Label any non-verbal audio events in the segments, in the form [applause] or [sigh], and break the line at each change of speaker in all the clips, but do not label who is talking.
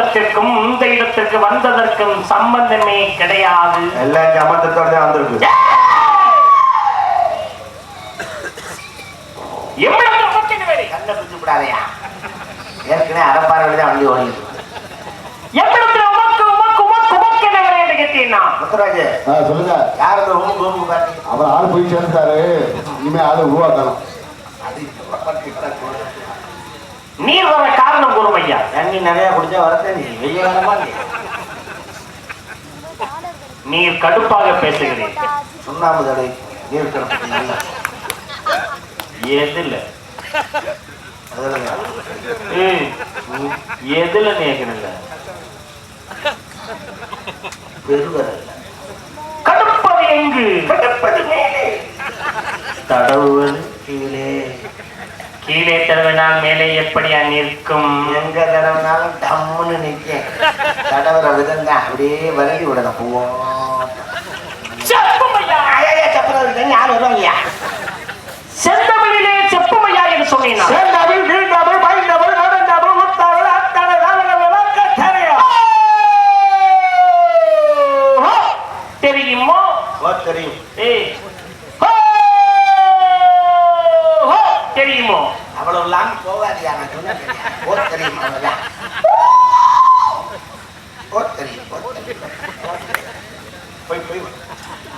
சந்தர்ப்பத்திற்கும் இந்த இடத்திற்கு வந்ததற்கும் சம்பந்தமே கிடையாது.
எல்லாம் சமத்தத்தோட தான் வந்திருக்கு? கண்ணை பிடிச்சு விடாதயா. ஏற்கனவே அரைப்பாறை தான் வண்டி ஓடிட்டு
சொல்லுங்க.
யார்
அவர் ஆள் போய் சேர்ந்துட்டாரு. இனிமே ஆளு உருவாக்கணும்.
நீர் வர காரணம் கூறும் ஐயா.
தண்ணி நிறைய குடிச்சா காலமா நீ
நீர் கடுப்பாக பேசுகிறேன்.
சுண்ணாம்பு தடவை நீர் கிடப்பு
எதுல? எதுல நேக்கணுங்க
பெருவரல்
கடுப்பது எங்கு?
கிடப்பது மேலே.
தடவுவது
கீழே.
கீழே தடவினால் மேலே எப்படியா நிற்கும்
எங்க தடவைனாலும் டம்முன்னு நிற்க தடவுற விதம் தான் அப்படியே வருகி விடணும். போவோம்
செந்தமிழிலே செப்பும் ஐயா என்று சொன்னீங்க
செந்தமிழ் வீழ்ந்தவள் பயந்தவள் நடந்தவள் முத்தவள் அத்தனை விளக்கத்தனையா
தெரியுமோ
ஓ தெரியும்
ஏய் ஹோ! ஹோ! தெரியுமோ
அவ்வளவு லாங் போகாதியா நான் சொன்னேன் ஓ தெரியும் அவ்வளவுதான் ஓ தெரியும் ஓ தெரியும் போய் போய்.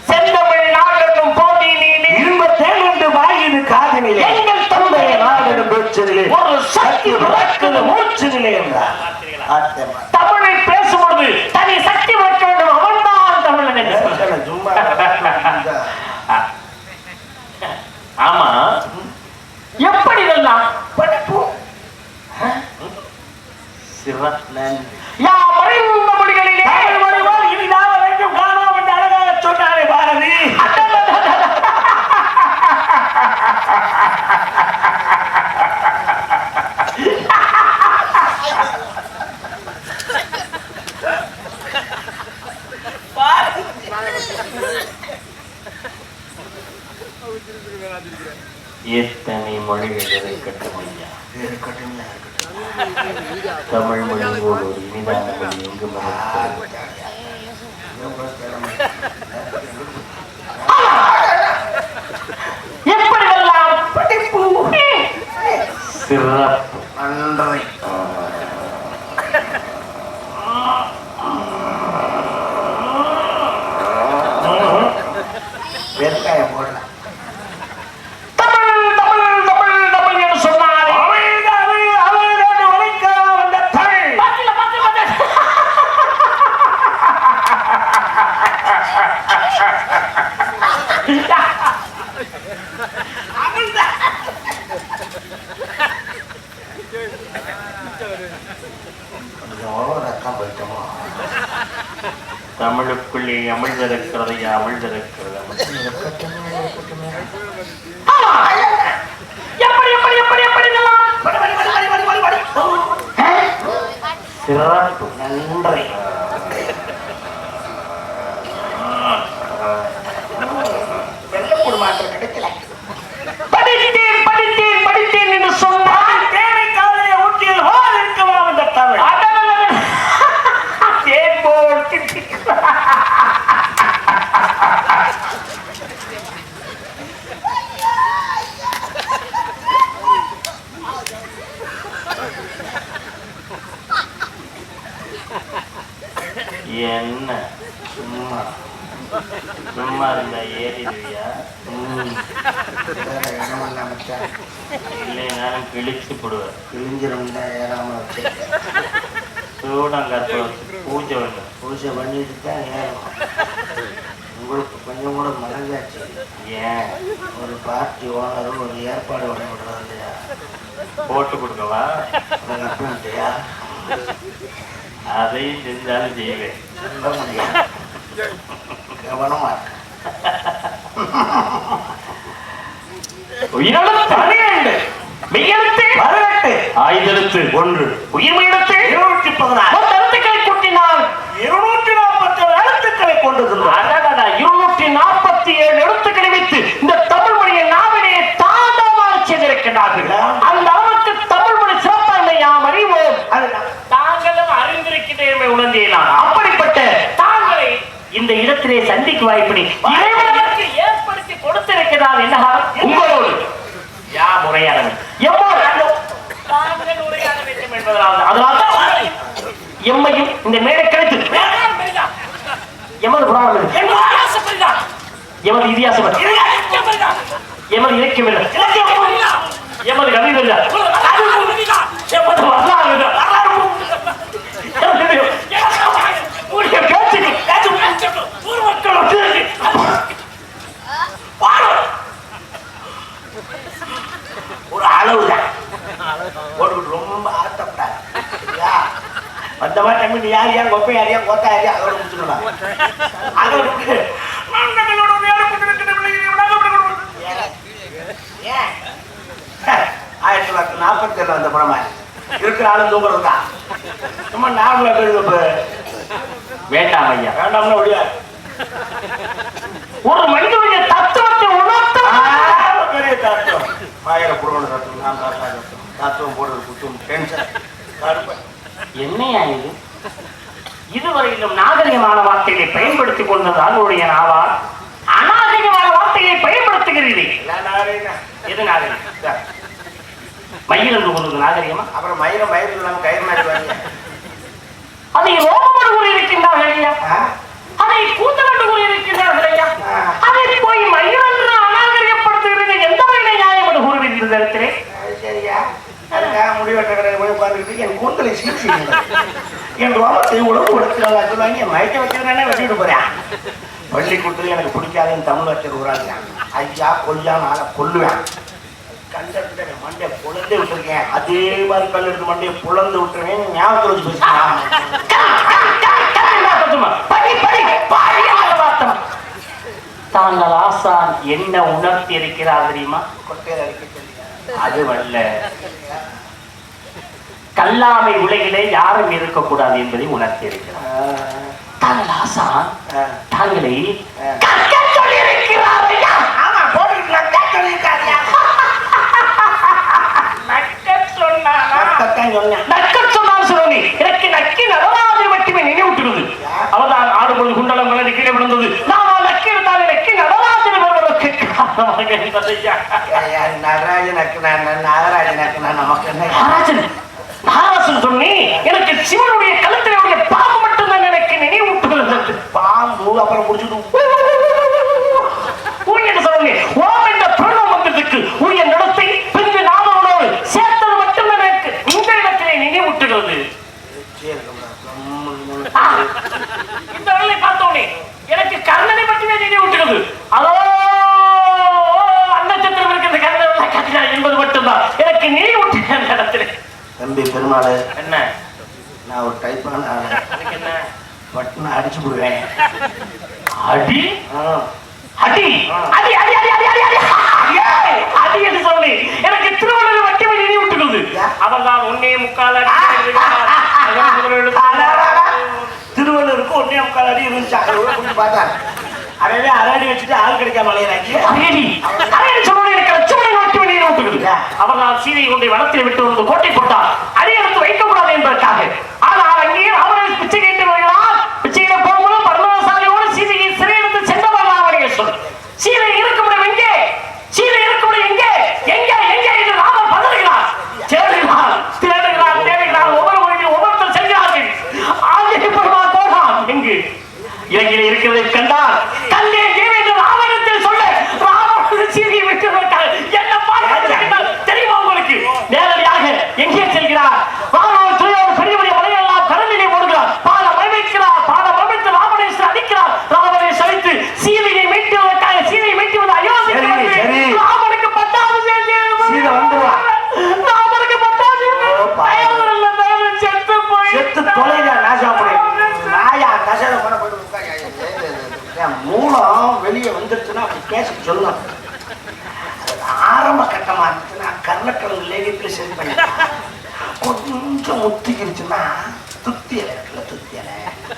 செந்தமிழ் நாடென்னும் போட்டியிலே
இரும்ப தேர்ந்து வாயினு காதினிலே
எங்கள் தந்தை
நாடெனும் பேச்சினிலே
ஒரு சக்தி
பிறக்குது
மூச்சு
மூச்சினிலே என்றார் ஆத்தமா.
தமிழை பேசும்பொழுது தனி சக்தி வைக்க வேண்டும் அவன்தான் தமிழன் என்று
பேசல, சும்மா இந்த
ஆமா எப்படி இதெல்லாம்
படிப்பு
சிறப்பு
யா மறைந்த மொழிகளிலே மறைவார் இனி நான் வரைக்கும் காணோம் என்று அழகாக சொன்னாரே பாரதி
எத்தனை மொழிகள் இருக்கட்டும் ஐயா
இருக்கட்டும்
தமிழ் மொழி ஒரு இனிதான மொழி எங்கு எப்படியெல்லாம் சிறப்பு.
நன்றி
தமிழுக்குள்ளே அமிழ்ந்திருக்கிறது அதையும் செஞ்சாலும் செய்வேன்
கவனமா இரு.
உயிரெழுத்து மெய்யெழுத்து
பதினெட்டு
ஆயுதெழுத்து
ஒன்று
உயிர்மெழுத்து
இருநூற்றி பதினாறு
எழுத்துக்களை கூட்டினால்
இருநூற்றி நாற்பத்தி ஏழு எழுத்துக்களை
இருநூற்றி நாற்பத்தி ஏழு எழுத்துக்களை வைத்து இந்த நான். அப்படிப்பட்ட தாங்களை இந்த இடத்திலே சந்திக்கு வாய்ப்பினை ஏற்படுத்தி கொடுத்திருக்கிறார் என்ன உங்களோடு யா முறையானவன் எவ்வாறு? தாங்கள் உரையாட வேண்டும் என்பதனால் அதனால்தான் எம்மையும் இந்த மேடை கிடைத்து எமது புராணம் எமது இதிகாசம் எமது இலக்கியம் இல்லை எமது கவிதை இல்லை எமது
அளவு தான் ரொம்ப ஆத்தப்பட்டார் வந்தமா டைம் நீ யார் யார் கொப்பை யார் யார் யாரியா யார் அதோட முடிச்சுக்கலாம் ஆயிரத்தி தொள்ளாயிரத்தி நாற்பத்தி ஏழு அந்த படமா? இருக்கிற ஆளு தூங்குறது தான் சும்மா நார்மலா
வேண்டாம் ஐயா.
வேண்டாம்னா ஒழியா
ஒரு மனிதனுடைய
மாயிர புறவன தத்துவம் நான் தாத்தா தத்துவம் தத்துவம் போடுறது குத்தும் டென்ஷன் கடுப்பை
என்னையா இது? இதுவரையிலும் நாகரிகமான வார்த்தைகளை பயன்படுத்திக் கொண்டது அவருடைய நாவால் அநாகரிகமான வார்த்தைகளை பயன்படுத்துகிறீர்கள். எது நாகரிகம். மயில் என்று ஒரு நாகரிகமா?
அப்புறம் மயிர மயிர் இல்லாம கயிறு மாதிரி வரீங்க
அதை ரோமன் கூறி இருக்கின்றார்கள் ஐயா? அதை கூந்தலண்டு கூறி இருக்கின்றார்கள் ஐயா. அதை போய் மயில் என்று என்று கூறுவீர்கள் இந்த
சரியா? அதுக்காக முடிவெட்ட போய் உட்காந்துக்கிட்டு என் கூந்தலை சீர்ச்சிங்க என் ரோமத்தை உழவு கொடுத்துருவாங்க சொல்லுவாங்க மயக்க வச்சுக்கிறேன்னே வச்சுக்கிட்டு போறேன். பள்ளி கொடுத்தது எனக்கு பிடிக்காதுன்னு தமிழ் வச்சு விடுறாங்க ஐயா கொய்யா நாளை கொல்லுவேன். கண்டத்துல என் மண்டையை புலந்து விட்டுருக்கேன். அதே மாதிரி கல் எடுத்து மண்டையை புலந்து விட்டுருவேன். ஞாபகத்தில் வச்சு பேசுறேன்
தாங்கள் ஆசான் என்ன உணர்த்தி இருக்கிறார் தெரியுமா?
கொட்டையில் அடிக்க
அது கல்லாமை உலகிலே யாரும் இருக்கக்கூடாது என்பதை உணர்த்தி இருக்கிறார். தாங்கள் ஆசா தாங்களை சொன்னான்?
சொன்னான்.
எனக்கு நக்கி
நடமா
மகாராஜன் சொன்னி எனக்கு சிவனுடைய கழுத்தினுடைய பாம்பு மட்டும்தான் எனக்கு நினைவூட்டுகிறது
பாம்பு அப்புறம் முடிச்சுட்டு
ஓம் என்ற பிரணவ மந்திரத்துக்கு உரிய நடத்தை பின்பு நாமங்களோடு சேர்த்தது மட்டும்தான் எனக்கு இந்த இடத்திலே நினைவூட்டுகிறது இந்த வேலை பார்த்தோனே எனக்கு கர்ணனை மட்டுமே நினைவூட்டுகிறது அதோ அன்னச்சத்திரம் இருக்கிறது கர்ணன் கட்டினார் என்பது மட்டும்தான் எனக்கு நினைவூட்டுகிறது அந்த இடத்திலே
தம்பி பெருமாள்
என்ன?
நான் ஒரு டைப்பான ஆளு.
என்ன?
பட்டுன்னு அடிச்சு விடுவேன்
அடி? அடி? அடி அடி அடி அடி அடி அடி. அடி என்று சொல்லி. எனக்கு திருவள்ளுவர் மட்டுமே நினைவூட்டுகிறது அவர்தான் உன்னே முக்கால் அடி.
திருவள்ளூருக்கு ஒன்னே முக்கால் அடி இருந்துச்சு. அதை கூட கொஞ்சம் பார்த்தேன் அதவே அரை அடி வச்சுட்டு ஆள் கிடைக்காம அலையிறாங்க.
அரியடி அரியடி சொன்னோடு சீதையை ஊட்டுகிறது அவர்களால் சீதையை கொண்டு வளத்தில் விட்டு வந்து கோட்டை போட்டார் அதை எடுத்து வைக்கக்கூடாது என்பதற்காக. ஆனால் அங்கே அவர்கள் பிச்சை கேட்டவர்களால் போகும்போது பர்மசாலியோடு சீதையை சிறையிலிருந்து சென்றவர்கள் அவர்கள் சொல் சீதை இருக்க முடியும் எங்கே? சீலை இருக்க முடியும் எங்கே? எங்கே? எங்கே? என்று ராமர் பதறுகிறார். தேடுகிறார் தேடுகிறார் தேடுகிறார். ஒவ்வொரு மொழியும் ஒவ்வொருத்தர் செல்கிறார்கள். ஆகிய பெருமாள் போகிறான் எங்கு? இலங்கையில் இருக்கிறதை கண்டால்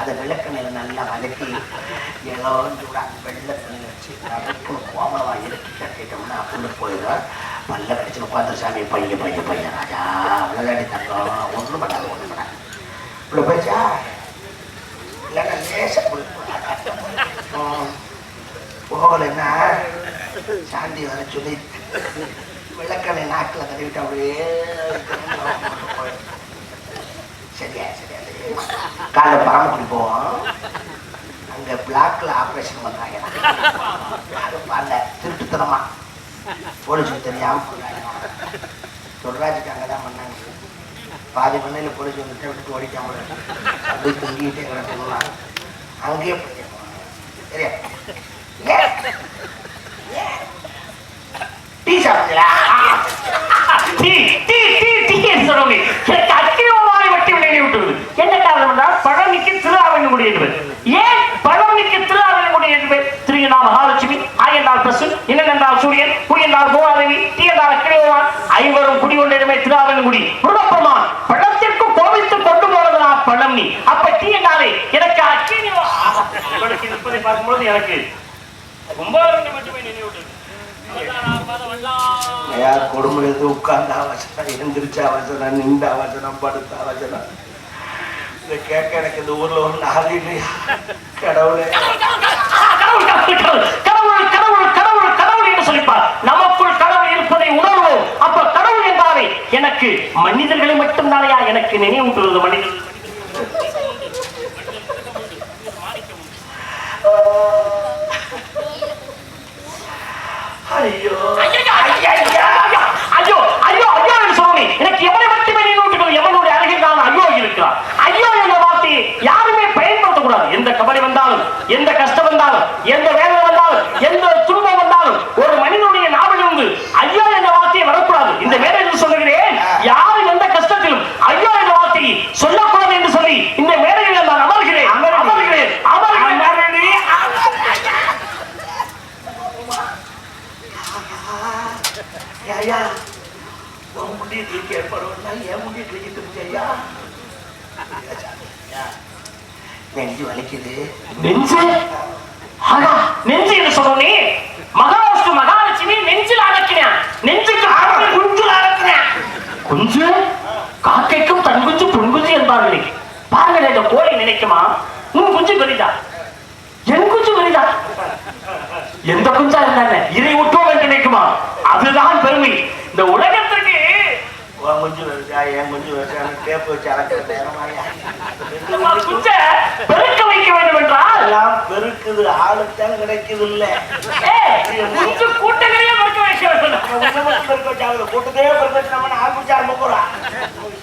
அதை விளக்கினது நல்லா வதக்கி எல்லாம் சூடாக வெள்ளை தண்ணி வச்சு அதுக்கு கோமலமாக இறக்கி கட்டிட்டோம்னா புண்ணு போயிடும். நல்ல கடிச்சு உட்காந்து சாமி பைய பைய பைய ராஜா விளையாடி தங்கம் ஒன்றும் பண்ணாது ஒன்றும் பண்ணாது. இப்படி போயிச்சா பேச போகலைன்னா சாந்தி வர சொல்லி விளக்கணை நாக்கில் தடவிட்டு அப்படியே சரியா சரியா காலைல பரமக்குடி போவோம். அங்க பிளாக்ல ஆபரேஷன் பண்றாங்க. அது பண்ண திருட்டுத்தனமா. போலீஸுக்கு தெரியாம பண்ணாங்க சொல்றாஜுக்கு அங்கதான் பண்ணாங்க. பாதி பண்ணையில போலீஸ் வந்துட்டு விட்டு ஓடிக்காம அப்படி அப்படியே எங்களை சொல்லலாம் அங்கேயே பண்ணிடுவோம் சரியா? டீ சாப்பிட்டீங்களா
டீ டீ டீ டீ சொல்லுங்க சொல்லி எனக்கு அக்கிரமமாய் வட்டி விளையாடி விட்டுள்ளது என்ன காரணம் என்றால் பழனிக்கு திருஆவணி என்பது. ஏன் பழனிக்கு திருஆவணி என்பது திருநாள் மகாலட்சுமி இன்னென்றால் சூரியன் பூமாதேவி டீ என்றால் அக்கிரமமான் ஐவரும் குடிகொண்டிருமே திருஆவணி முருகப்பெருமான் பழத்திற்கு கோவித்துக் கொண்டு போனதுனா பழனி அப்ப டீ என்றாலே எனக்கு உங்களுக்கு இருப்பதை பார்க்கும்போது எனக்கு ரொம்ப
உட்கார்ந்தா வசனம் எழுந்திரிச்சா வசனம் நின்றா வசனம் படுத்தா வசனம் இதை கேட்க எனக்கு இந்த ஊர்ல ஒரு நாள் இல்லையா கடவுளே
கடவுள் கடவுள் கடவுள் கடவுள் கடவுள் கடவுள் கடவுள் என்று சொல்லிப்பார் நமக்குள் கடவுள் இருப்பதை உணர்வோம் அப்ப கடவுள் என்றாலே எனக்கு மனிதர்களை மட்டும்தானையா எனக்கு நினைவூட்டுவது மனிதர்கள்
ஐயோ
ஐயா, ஐயா, ஐயா, ஐயா, ஐயோ ஐயோ ஐயோ என்று சொல்லி எனக்கு எவனை மட்டுமே நினைவூட்டுகிறது எவனுடைய அருகில் நான் ஐயோ இருக்கிறான் ஐயோ என்ற வார்த்தையை யாருமே பயன்படுத்தக்கூடாது எந்த கபடி வந்தாலும் எந்த கஷ்டம் வந்தாலும் எந்த வேலை வந்தாலும் எந்த துன்பம் வந்தாலும் ஒரு மனிதனுடைய நாவிலிருந்து ஐயோ என்ற வார்த்தையை வரக்கூடாது இந்த மேடையில் சொல்லுகிறேன் யாரும் எந்த கஷ்டத்திலும் ஐயோ என்ற வார்த்தையை சொல்லக்கூடாது என்று சொல்லி இந்த மேடையில் நான் அமர்கிறேன் அமர்கிறேன் அமர்கிறேன்
ஐயா உன் முடி தூக்கி ஏற்படுவா என் முடி தூக்கி திருச்சி ஐயா நெஞ்சு வலிக்குது
நெஞ்சு ஆகா நெஞ்சு என்று சொன்னோனே மகாவிஷ்ணு மகாலட்சுமி நெஞ்சில் அடக்கினான் நெஞ்சுக்கு ஆரம்பி குஞ்சு அடக்கினான் குஞ்சு காக்கைக்கும் தன் குஞ்சு பொன் குஞ்சு என்பார்களே பாருங்கள் இந்த கோழி நினைக்குமா உன் குஞ்சு பெரிதா என் குஞ்சு பெரிதா எந்த குஞ்சா இருந்தாங்க இதை விட்டோம் என்று நினைக்குமா அதுதான் பெருமை இந்த உலகத்திற்கு
உன் குஞ்சு வச்சா என் குஞ்சு வச்சா டேப்பு வச்சு அழைக்கிற நேரமாயா
நம்ம குஞ்சை பெருக்க வைக்க வேண்டும் என்றால்
எல்லாம் பெருக்குது கிடைக்குது இல்ல.
குஞ்சு கூட்டங்களையே பெருக்க வைக்க வேண்டும்
கூட்டத்தையே பெருக்க நம்ம ஆள் குஞ்சு ஆரம்ப போறோம்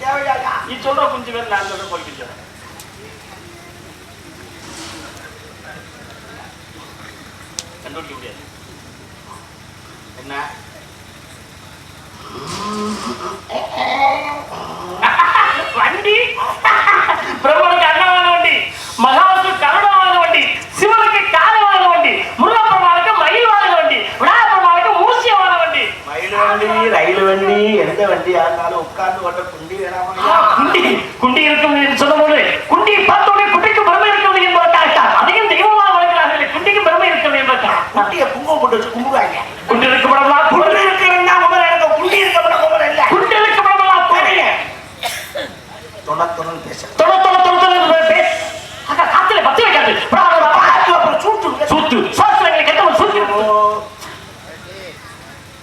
தேவையா
நீ சொல்ற குஞ்சு பேர் நான் சொல்ற கோழி குஞ்சு கண்டுபிடிக்க முடியாது.
என்ன?
வண்டி? பிரம்மனுக்கு அன்னமான வண்டி மகாவுக்கு கருணமான வண்டி சிவனுக்கு காலமான வண்டி முருகப்பெருமானுக்கு மயில் வாங்க வண்டி விநாயகப்பெருமானுக்கு மூசியமான வண்டி
மயில் வண்டி ரயில் வண்டி எந்த வண்டியா? இருந்தாலும் உட்கார்ந்து ஓட்ட குண்டி வேணாமா?
குண்டி குண்டி இருக்கும் என்று சொல்லும்போது குண்டியை பார்த்தோடனே குண்டிக்கு பெருமை இருக்கிறது என்பதற்காகத்தான் அதையும் தெய்வமாக வழங்குகிறார்கள் குண்டிக்கு பெருமை இருக்கிறது என்பதற்காக
குண்டிய குங்குமம் போட்டு வச்சு கும்புவாங்க
குண்டி இருக்கப்படலாம்
குண்டி இருக்கிறதா முதல்ல எனக்கு குண்டி இருக்கப்பட முதல்ல இல்ல
குண்டி இருக்கப்படலாம் குண்டி
தொண்ணூத்தொன்னு பேச
தொலை தொலை தொலை தொலை பேச அக்கா காத்துல பத்தி வைக்காது பிரா, பிரா, பிரா.
அப்புறம் சூட்டு
சூத்து சாஸ்திரங்களை கெட்டவன் சூத்து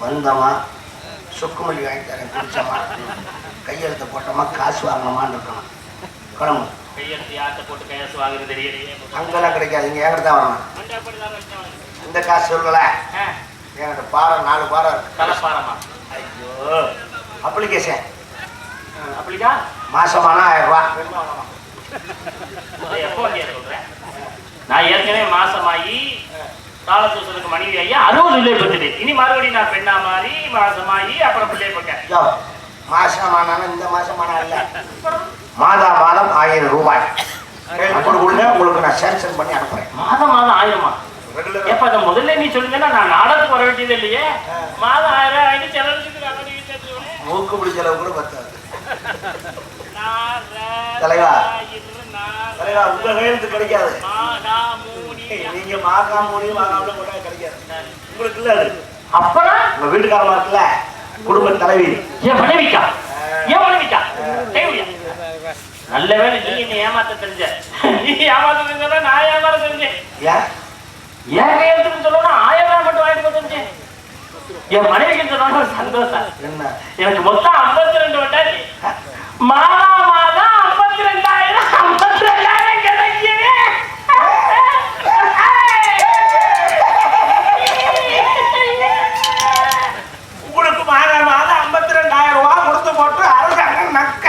வந்தோமா சுக்குமல்லி வாங்கி தரேன் குடிச்சோமா கையெழுத்து போட்டோமா காசு வாங்கினோமான்னு இருக்கணும் கிளம்பு
கையெழுத்து யார்கிட்ட போட்டு கையெழுத்து வாங்குறது தெரியலையே
அங்கெல்லாம் கிடைக்காது இங்க என்கிட்ட தான் வரணும் இந்த காசு சொல்லல என்கிட்ட பாறை நாலு பாறை இருக்கு
தலைப்பாரமா
ஐயோ அப்ளிகேஷன்
அப்படிக்கா
மாசமானா ஆயிரம் ரூபா
இதை எப்போ வந்து சொல்றேன் நான் ஏற்கனவே மாசமாயி காலத்தூசனுக்கு மனைவி ஐயா அறுபது பிள்ளை பெற்றுட்டு இனி மறுபடியும் நான் பெண்ணா மாறி மாசமாயி அப்புறம் பிள்ளை பெற்றேன்
மாசமானாலும் இந்த மாசமானா இல்ல. மாதா மாதம் ஆயிரம் ரூபாய். உள்ள உங்களுக்கு நான் சேங்ஷன் பண்ணி அனுப்புறேன்.
மாதம் மாதம் ஆயிரமா? எப்ப இந்த முதல்ல நீ சொல்லுங்கன்னா நான் நாடகத்துக்கு வர வேண்டியது இல்லையே. மாதம் ஆயிரம் ஆயிரம் வச்சிருவேன்.
மூக்கு பிடிச்ச அளவு கூட பத்தாது. தலைவா. உங்க கையெழுத்து கிடைக்காது.
மாகா மூனி
நீங்க மாகா மூணு மாகாமல கூட கிடைக்காது. உங்களுக்கு இல்ல அது.
அப்புறம்
உங்க வீட்டுக்காரமா இருக்குல்ல குடும்ப தலைவி.
என் மனைவிக்கா? என் மனைவிக்கா? கைவிடியா நல்ல வேலை நீ என்ன ஏமாத்த தெரிஞ்ச. நீ ஏமாத்த தெரிஞ்சா நான் ஏமாற தெரிஞ்சேன்.
ஏன்?
சொல்லணும் ஆயிரம் ரூபாய் மட்டும் வாங்கிட்டு தெரிஞ்சேன் என் மனைவிக்கு சொல்லணும் சந்தோஷம்.
என்ன?
எனக்கு மொத்தம் ஐம்பத்தி ரெண்டு வட்டாச்சு. மாதா மாதம் ஐம்பத்தி ரெண்டாயிரம் ஐம்பத்தி ரெண்டாயிரம் கிடைக்குது
உங்களுக்கு மாதம் மாதம் ஐம்பத்தி ரெண்டாயிரம் ரூபாய் கொடுத்து போட்டு அரசாங்கம் நக்க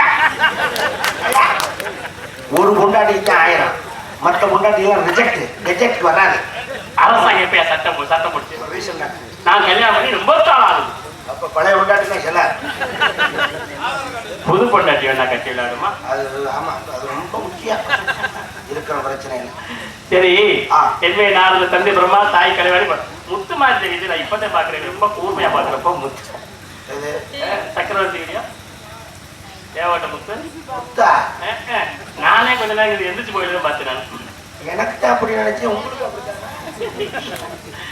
ஒரு பொண்டாட்டிக்கு ஆயிரம். மற்ற பொண்டாட்டிலாம் ரிஜெக்ட் ரிஜெக்ட் வராது.
அரசாங்கம் எப்பயா சட்டம் சட்டம் போட்டு நான் கல்யாணம் பண்ணி ரொம்ப காலம் ஆகுது.
அப்ப பழைய பொண்டாட்டி தான் செல்ல
புது பொண்டாட்டி வேணா கட்டி விளையாடுமா?
அது ஆமா அது ரொம்ப முக்கியம். இருக்கிற பிரச்சனை இல்லை.
சரி. என்மை நாரத தந்தை பிரம்மா தாய் கலைவாணி முத்து மாதிரி தெரியுது நான் இப்பதான் பாக்குறேன் ரொம்ப கூர்மையா பாக்குறப்போ முத்து. சக்கரவர்த்தி தேவட்ட முத்து?
முத்தா.
நானே கொஞ்ச நேரம் இது எந்திரிச்சு போயிடுவேன் பார்த்தேன்
எனக்கு தான் அப்படி நினைச்சேன் உங்களுக்கு அப்படித்தானே.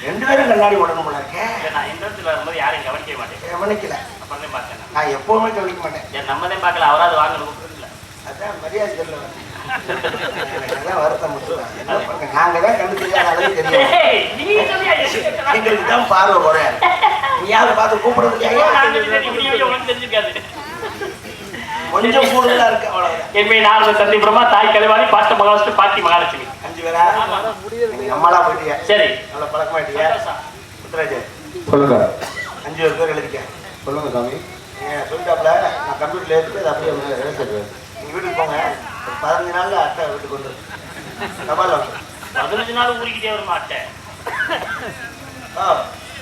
ரெண்டு பேரும் கண்ணாடி உடனே போல இருக்கேன்
இல்ல, நான் இந்த இடத்துல வரும்போது யாரையும் கவனிக்க மாட்டேன்.
கவனிக்கல.
அப்புறம் தான் பார்த்தேன் நான்.
எப்பவுமே கவனிக்க மாட்டேன்.
ஏன் நம்மதே பார்க்கல அவராது வாங்கணும் கூப்பிடுறதில்ல.
அதான் மரியாதை எனக்கெல்லாம் வருத்தம் நாங்க தான் கண்டு தெரியாத அளவு தெரியும்.
நீ.
எங்களுக்கு தான் பார்வை குறையாது நீயாவது பார்த்து கூப்பிடுறது கொஞ்சம் கூடுதலா இருக்கு அவ்வளவுதான்.
என்மை நாரத தந்தை பிரம்மா தாய் கலைவாணி பாட்ட மகாலட்சுமி பாட்டி மகாலட்சுமி.
அஞ்சு பேரா நீங்க அம்மாலா போயிட்டீங்க.
சரி.
நல்லா பழக்கமாயிட்டீங்க?
சந்தோஷம்.
முத்துராஜ்.
சொல்லுங்க.
அஞ்சு பேர் பேர் எழுதிக்க.
சொல்லுங்க சாமி.
சொல்லிட்டாப்ல நான் கம்ப்யூட்டர்ல எடுத்து அதை அப்படியே
சரி
நீங்க வீட்டுக்கு போங்க. ஒரு பதினஞ்சு நாள்ல அத்தை வீட்டுக்கு வந்து தபால் வந்து
பதினஞ்சு நாள் ஊறிக்கிட்டே வர மாட்டேன்.
ஓ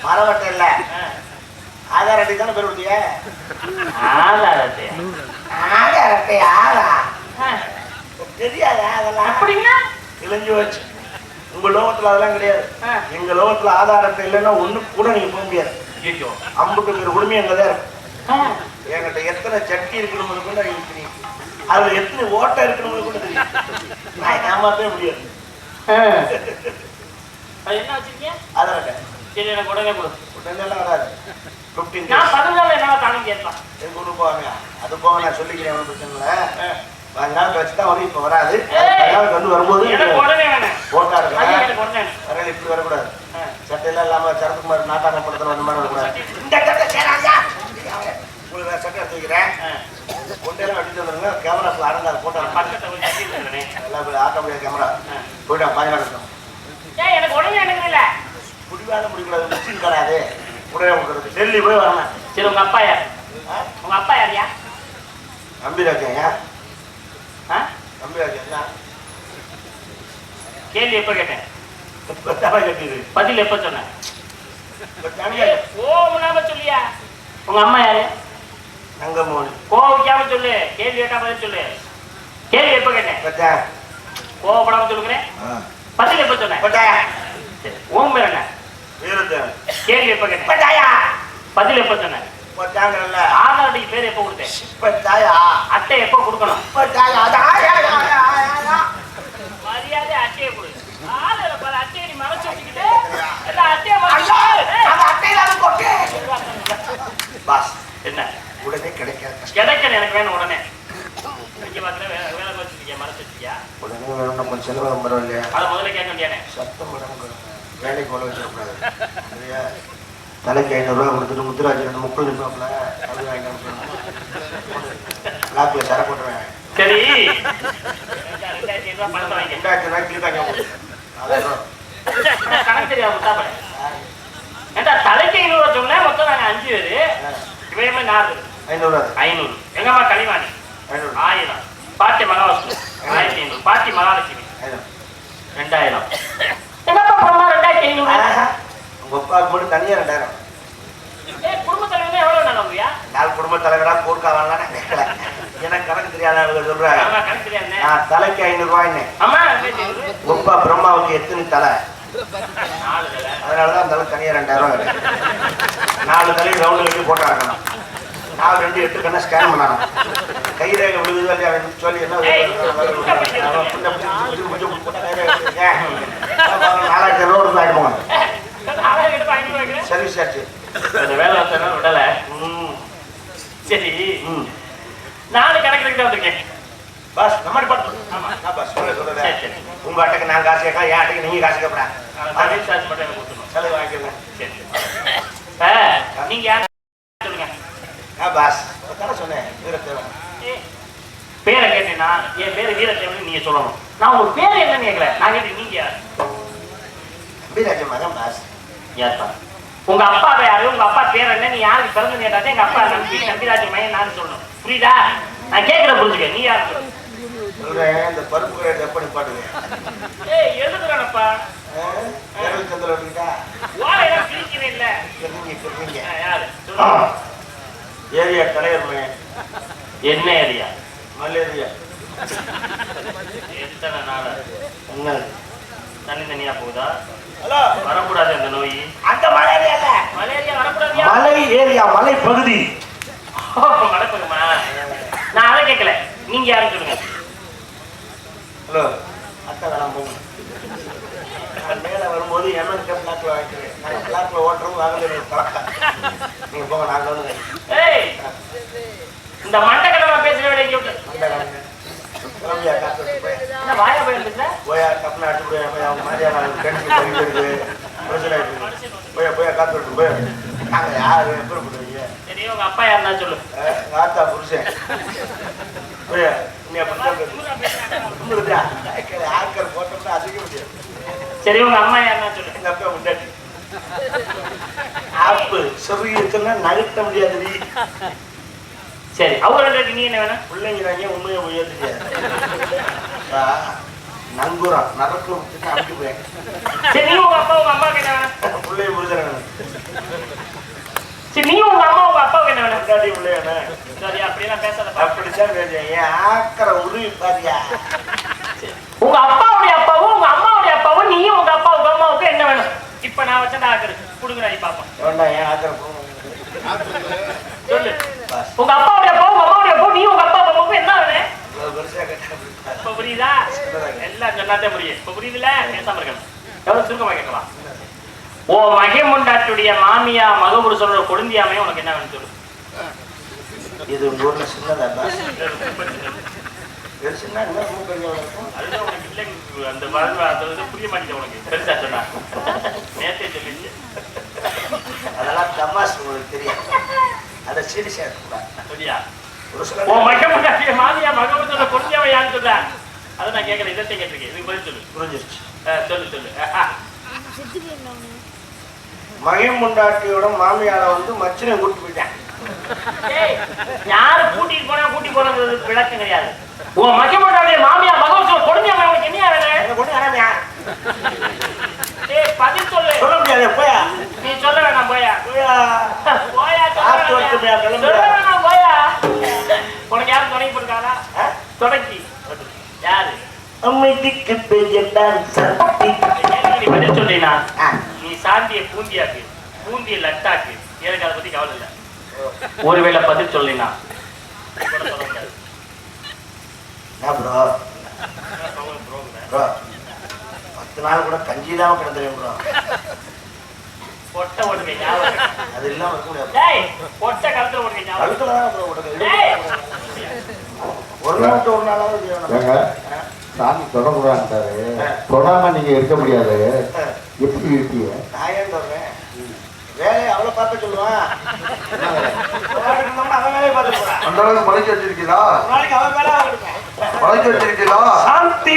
மரவட்டை இல்ல. ஆதார் அட்டை தானே பேர் கொடுத்தீங்க?
ஆதாரத்தை
ஆதார் அட்டை ஆதா. தெரியாதா அதெல்லாம்?
அப்படிங்களா?
இளைஞ்சு வச்சு. உங்க லோகத்துல அதெல்லாம் கிடையாது. எங்க லோகத்துல ஆதார் அட்டை இல்லைன்னா ஒண்ணு கூட நீங்க போக முடியாது.
ஐயோ.
அம்புட்டு பேர் குடும்பம் அங்கதான் இருக்கு.
ஆ.
என்கிட்ட எத்தனை சட்டி இருக்கணும் கூட எனக்கு தெரியும் அதுல எத்தனை ஓட்டை இருக்கணும் கூட தெரியும் நான் ஏமாத்தவே முடியாது.
என்ன வச்சிருக்கீங்க?
ஆதார் அட்டை.
சரி எனக்கு உடனே கொடு.
உடனே வராது. ஃபிஃப்டீன்
நான் பதினஞ்சு நாள் என்ன தாங்க கேட்கலாம்
எங்க ஊருக்கு போவாங்க அது போக நான் சொல்லிக்கிறேன் ஒன்றும் பிரச்சனை இல்லை. பதினஞ்சு நாள் கழிச்சு தான் வரும் இப்போ வராது. நாள் வந்து வரும்போது
அது
இருக்கேன். வரையில இப்படி வரக்கூடாது. சட்டையெல்லாம் இல்லாம சரத்குமார் நாட்டாங்க படத்துல வந்த மாதிரி வரக்கூடாது. இந்த சட்டை சேராதா உங்களுக்கு நான் சட்டை எடுத்து வைக்கிறேன். கொண்டையெல்லாம் வெட்டிட்டு வந்துருங்க. போட்டோ
கொஞ்சம் தள்ளி இருக்கிறேனே.
எல்லாம் போய் ஆட்ட முடியாது கேமரா. போயிட்டா
ஏய், எனக்கு உடனே எனக்கு இல்ல
முடிவாத முடிக்கூடாது மிஷின் கிடையாது உடனே கொடுக்குறது டெல்லி போய் வரணும்.
சரி உங்க அப்பா யார்? உங்க அப்பா யாரியா?
நம்பிராஜன் தான்
கேள்வி எப்ப கேட்டேன்?
கட்டிது
பதில் எப்ப சொன்னேன்? கோவமில்லாம சொல்லியா? உங்க அம்மா யாரு?
நங்கமோனி
கோவிக்காம சொல்லு. கேள்வி கேட்டா பதில் சொல்லு. கேள்வி எப்ப கேட்டேன்? கோவப்படாம சொல்லுகிறேன் பதில் எப்ப சொன்னேன்? உன் பேர் என்ன?
வீரத்தன்
கேள்வி எப்ப கேட்டேன்?
பட்டாயா
பதில் எப்ப சொன்னேன்?
பட்டாங்கல்ல
ஆதார் அட்டைக்கு பேர் எப்ப கொடுத்தேன்?
பட்டாயா
அட்டை எப்ப கொடுக்கணும்?
தாயா தாயா
மரியாதை அட்டையை கொடு. ஆளுல பாரு அட்டையை நீ மறைச்சு வச்சுக்கிட்டு அட்டையை
பாஸ்.
என்ன?
உடனே கிடைக்காது
கிடைக்கல எனக்கு வேணும் உடனே. வேலை மறைச்சு வச்சிருக்கியா
உடனே வேணும் நம்ம செலவு பரவாயில்லையா?
அதை முதல்ல கேட்க வேண்டியானே
சத்தம் படம் வேலைக்கு போல வச்சிடக்கூடாது சரியா தலைக்கு ஐநூறுரூவா கொடுத்துட்டு முத்துராஜ் ரெண்டு முப்பது நிமிஷம்ல அது வாங்கி லாக்கில் சர போட்டுருவேன்.
சரி. ரெண்டாயிரத்தி ஐநூறு ரூபாய்
ஆயிரம் ரூபா
கணக்கு தெரியாது ஏண்டா தலைக்கு ஐநூறு மொத்தம் நாங்க அஞ்சு பேரு. இவயமே நாலு
ஐநூறுரூவா
ஐநூறு. எங்கம்மா கனிவாணி
ஐநூறு.
ஆயிரம். பாட்டி மகாலட்சுமி. ஆயிரத்தி ஐநூறு. பாட்டி மகாலட்சுமி.
ஐநூறு.
ரெண்டாயிரம். பண்ணலாம் ரெண்டாயிரத்தி ஐநூறு
உங்க அப்பாவுக்கு மட்டும் தனியாக ரெண்டாயிரம்.
குடும்ப தலைவர் எவ்வளவு நல்லவங்கயா
நாலு குடும்ப தலைவரா? நான் கேட்கல. எனக்கு கணக்கு தெரியாத ஆளுங்க சொல்றேன். நான் தலைக்கு
ஐநூறு
ஒப்பா பிரம்மாவுக்கு எத்தனை தலை?
நாலு தலை.
அதனால தான் அந்த தலை தனியாக ரெண்டாயிரம் நாலு தலையும் ரவுண்டு கட்டி நாலு ரெண்டு எட்டு கண்ணா ஸ்கேன் பண்ணணும். கை ரேகை விழுகுதா சொல்லி என்ன நாலாயிரத்தி ஐநூறு
வைக்கிறேன்
சர்வீஸ் ஆச்சு
கொஞ்சம் வேலை வச்சா விடல.
ம்.
சரி.
ம்.
நாலு கணக்கு தான் வந்திருக்கேன்.
பஸ் நம்ம டிபார்ட்மெண்ட்
ஆமா.
நான் பஸ் சொல்ல சொல்லுறேன். உங்க அட்டைக்கு நான் காசு கேட்கலாம் என் அட்டைக்கு நீங்க காசு
சர்வீஸ் சார்ஜ் மட்டும் எனக்கு
செலவு வாங்கிக்கலாம்
சரி நீங்க சொல்லுங்க.
ஆ பாஸ். தானே சொன்னேன் வீரத்தேவன்.
பேரை கேட்டீங்கன்னா என் பேரு வீரத்தேவன் நீங்க சொல்லணும். நான் உங்க பேர் என்னன்னு கேட்கல. நான் கேட்டேன் நீங்க
பாஸ்
உங்க அப்பா யாரு? உங்க அப்பா பேர் என்ன? நீ யாருக்கு பிறந்து கேட்டாதே எங்க அப்பா [laughs] நம்பி நம்பிராஜ் மையன் நான் சொல்லணும். புரியுதா? நான் கேட்கற புரிஞ்சுக்க. நீ யாரு.
சொல்றேன் இந்த பருப்பு கடை எப்ப நிப்பாட்டுவேன்
ஏய் எழுதுறானப்பா.
சந்திர விட்டுக்கிட்டா
ஓலையெல்லாம் பிரிக்கவே இல்ல.
கிருமிங்க
ஆ, யாரு.
ஏரியா தலைவர்
என்ன ஏரியா?
மலேரியா.
எத்தனை நாள்?
என்ன
தண்ணி தனியா போகுதா? வரக்கூடாது அந்த நோய்.
அந்த மலேரியா இல்ல.
மலேரியா வரக்கூடாதியா?
மலை ஏரியா மலை பகுதி.
நான் அதை கேட்கல. நீங்க யாரும் சொல்லுங்க.
ஹலோ. அத்தை வேணாம் நான் மேல வரும்போது எம்என்கே பிளாக்ல வாங்கிக்கிறேன். நாங்கள் பிளாக்ல ஓட்டுறோம் வாங்கல பழக்கம். நீங்க போங்க நாங்கள் வந்து
இந்த மண்டக்கடவை பேசுற வேலைக்கு விட்டு
கிளம்பியா காத்து விட்டு போய்.
என்ன வாயா போய் பேசுற
போயா டப்புனு அடிச்சு போய் அவங்க மாதிரியான பண்ணிட்டு இருக்கு பிரச்சனை ஆயிட்டு போயா போயா காத்து விட்டு போய் நாங்கள் யார் எப்படி பண்ணுவீங்க
சரி உங்க அப்பா யாருன்னா சொல்லு.
ஆத்தா புருஷன். போயா நீ அப்படி ஆட்கள் போட்டோம்னா அதிக முடியாது.
சரி உங்க அம்மா யாருன்னா சொல்லு.
எங்க அப்பா முன்னாடி. ஆப்பு சொருகிச்சுன்னா நகர்த்த முடியாது நீ.
சரி அவங்க நீ என்ன வேணும்?
பிள்ளைங்கிறாங்க உண்மையை உயர்த்துக்க நங்குறான் நரக்கு விட்டுட்டு அனுப்பி போய்.
சரி நீ உங்க அப்பா உங்க அம்மாவுக்கு என்ன வேணும்?
பிள்ளைய முடிஞ்சாங்க
சரி நீ உங்க அம்மா உங்க அப்பாவுக்கு என்ன வேணும்?
முன்னாடி பிள்ளையான
சரி அப்படியெல்லாம் பேசாதப்பா
அப்படித்தான் பேசுறேன் என் ஆக்கிற உருவி பாரியா
உங்க அப்பாவுடைய அப்பாவும் உங்க அம்மாவுடைய அப்பாவும் நீயும் உங்க அப்பா உங்க அம்மாவுக்கு என்ன வேணும்? இப்ப நான் வச்சா ஆக்குறது கொடுங்க நீ பாப்போம்.
வேண்டாம் என் ஆக்கிற
சொல்லு. உங்க அப்பாவுடைய அப்பா உங்க அம்மாவுடைய அப்பா நீ உங்க அப்பா அம்மாவுக்கு என்ன?
கேட்டா
இப்ப புரியுதா? எல்லாம் சொன்னாதே புரியும். இப்ப புரியுதுல பேசாம இருக்கணும் எவ்வளவு சுருக்கமா கேட்கலாம். ஓ மகேமுண்டாட்டுடைய மாமியா மகபுருஷனோட கொழுந்தியாமே உனக்கு என்ன வேணும் சொல்லு.
இது உங்க ஊர்ல சின்னதா? [laughs]
அந்த புரிய மாட்டேங்குது உனக்கு. பெருசா சொன்னா. [laughs] நேத்தே சொல்லிச்சு.
அதெல்லாம் தமாஸ் உங்களுக்கு தெரியும். அதை சீரியஸா இருக்கக்கூடாது
சரியா
ஒரு
ஓ
சில
மகேமுண்டாட்டுடைய மாமியா மகபுருஷனோட கொழுந்தியாவை யாருன்னு சொல்ற அதை நான் கேட்கறேன். இதை கேட்டிருக்கேன் இதுக்கு பதில் சொல்லு.
புரிஞ்சிருச்சு.
சொல்லு சொல்லு.
மகன் முண்டாட்டியோட மாமியார வந்து மச்சினை கூட்டு போயிட்டேன்
யாரு கூட்டிட்டு போனா கூட்டி போறது விளக்கம் கிடையாது. உன் மகேமுண்டாட்டுடைய மாமியா மகபுருஷனோட கொழுந்தியாவை உனக்கு என்ன வேணும் ஏய் பதில் சொல்லு.
சொல்ல முடியாது போயா.
நீ சொல்ல வேணாம் போயா.
போயா.
போயா சொல்ல வேணாம். சொல்ல போயா. உனக்கு யாரும் துணை போட்டுருக்காளா
ஆ?
தொடக்கி யாரு?
அமைதிக்கு பெயர்தான் சக்தி
நீ பதில் சொல்றீனா?
ஆ.
நீ சாந்திய பூந்தியாக்கு பூந்திய லட்டாக்கு. எனக்கு அதை பத்தி கவலை இல்லை. ஒருவேளை பதில் சொல்லினா
என்ன ப்ரோ ப்ரோ நாள் கூட கஞ்சி இல்லாம கிடந்துருவேன் ப்ரோ.
பொட்டை ஓடுங்க ஞாபகம்.
அது இல்லாம இருக்க முடியாது.
டேய் பொட்டை கலத்துல ஓடுங்க ஞாபகம்.
கழுத்துல தான் ஒரு நாள் ஒரு நாளாவது?
சாமி தொடக்கூடாதுட்டாரு தொடாம நீங்க இருக்க முடியாது. எப்படி இருக்கீங்க
நான் ஏன் சொல்றேன்? வேலையை அவளை பார்க்க சொல்லுவான் அவன் வேலையை பார்த்துட்டு போறான்
அந்த அளவுக்கு பழக்கி வச்சிருக்கீங்களா? பழக்கி வச்சிருக்கீங்களா?
சாந்தி.